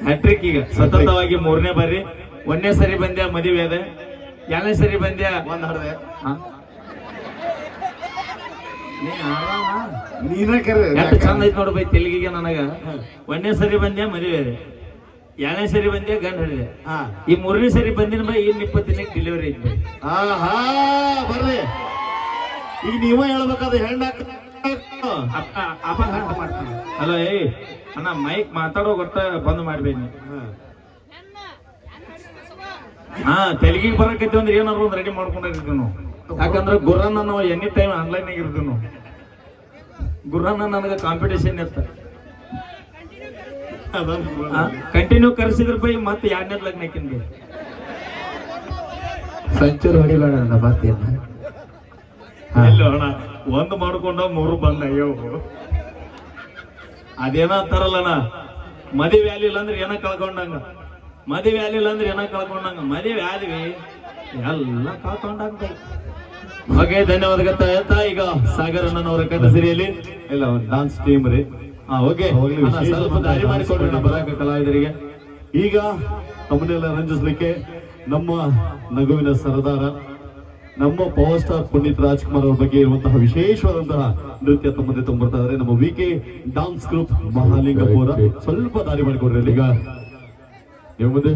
Hat trick ಈಗ. ಸತತವಾಗಿ ಮೂರನೇ ಬಾರಿ. ಒಂದನೇ ಸರಿ ಬಂದ್ಯ ಮದುವೆ ಅದ? ಎರಡನೇ ಸರಿ ಬಂದ್ಯ? ಒಂದ್ ಹಾಡ್ದೆ? ನೀನ ಕರೆ. ಎಷ್ಟು ಚಂದ ಐತ್ ನೋಡು ಬೈ ತೆಲುಗಿಗೆ ನನಗ. ಒಂದನೇ ಸರಿ ಬಂದ್ಯ ಮದುವೆ ಅದ? ಎರಡನೇ ಸರಿ ಬಂದ್ಯ ಗಂಡ ಹಿಡಿದೆ ಈ ಮೂರನೇ ಸರಿ ಬಂದಿನ ಬೈ ಇನ್ ಇಪ್ಪತ್ತು ದಿನಕ್ಕೆ ಡೆಲಿವರಿ ಐತಿ ಬೈ. ಬರ್ರಿ ಈಗ ನೀವ ಹೇಳ್ಬೇಕಾದ ಹೆಣ್ಣ ಗಂಟ ಮಾಡ್ತಾನೆ. ಏಯ್ ಅಣ್ಣ ಮೈಕ್ ಮಾತಾಡೋ ಗೊತ್ತ ಬಂದ್ ಮಾಡ್ಬೇಡಿ. ಹಾ. ತೆಲಿಗೆ ಬರಕೈತಿ ಅಂದ್ರೆ ಏನಾದ್ರು ಒಂದು ರೆಡಿ ಮಾಡ್ಕೊಂಡಿರ್ತೀವಿ ನಾವು ಯಾಕಂದ್ರೆ ಗುರನ್ನ ನಾವು ಎನಿ ಟೈಮ್ ಆನ್ಲೈನ್ ಇರ್ತೀವಿ ನಾವು. ಗುರನ್ನ ನನಗೆ ಕಾಂಪಿಟೇಷನ್ ಇರ್ತ ಕಂಟಿನ್ಯೂ ಕರೆಸಿದ್ರ ಬೈ ಮತ್ತೆ ಎರಡನೇ ಲಗ್ನ ಹಾಕಿನ್ ಬೈ ಸಂಚೂರು ಹೊಡಿಬೇಡ ನನ್ನ ಮಾತೇನ. ಒಂದ್ ಮಾಡ್ಕೊಂಡ ಮೂರು ಬಂದ ಅಯ್ಯೋ ಅದೇನ ಅಂತಾರಲ್ಲಣ್ಣ ಮದುವೆ ಆಗ್ಲಿಲ್ಲ ಅಂದ್ರೆ ಏನ ಕಳ್ಕೊಂಡಂಗ. ಮದುವೆ ಆಗ್ಲಿಲ್ಲ ಅಂದ್ರೆ ಏನ ಕಳ್ಕೊಂಡಂಗ. ಮದುವೆ ಆದ್ವಿ ಎಲ್ಲ ಕಳ್ಕೊಂಡಂಗ. ಹಾಗೆ ಧನ್ಯವಾದ ಹೇಳ್ತಾ ಈಗ ಸಾಗರಣ್ಣನವರ ಅಣ್ಣನವರ ಕಥೆ ಸಿರಿಯಲ್ಲಿ ಇಲ್ಲ ಡಾನ್ಸ್ ಟೀಮ್ ರೀ. ಹಾ ಓಕೆ. ಸ್ವಲ್ಪ ದಾರಿ ಮಾಡಿಕೊಡ್ರಿ ಬರಾಕ ಕಲಾವಿದರಿಗೆ. ಈಗ ತಮ್ಮನ್ನೆಲ್ಲ ರಂಜಿಸ್ಲಿಕ್ಕೆ ನಮ್ಮ ನಗುವಿನ ಸರದಾರ ನಮ್ಮ ಪವರ್ ಸ್ಟಾರ್ ಪುನೀತ್ ರಾಜ್ಕುಮಾರ್ ಅವರ ಬಗ್ಗೆ ಇರುವಂತಹ ವಿಶೇಷವಾದಂತಹ ನೃತ್ಯ ತಮ್ಮದೇ ತುಂಬಿರ್ತಾ ಇದಾರೆ. ನಮ್ಮ V K dance group Mahalingapura. ಸ್ವಲ್ಪ ದಾರಿ ಮಾಡಿಕೊಡ್ರಿ. ಈಗ ನೀವು ಮುಂದೆ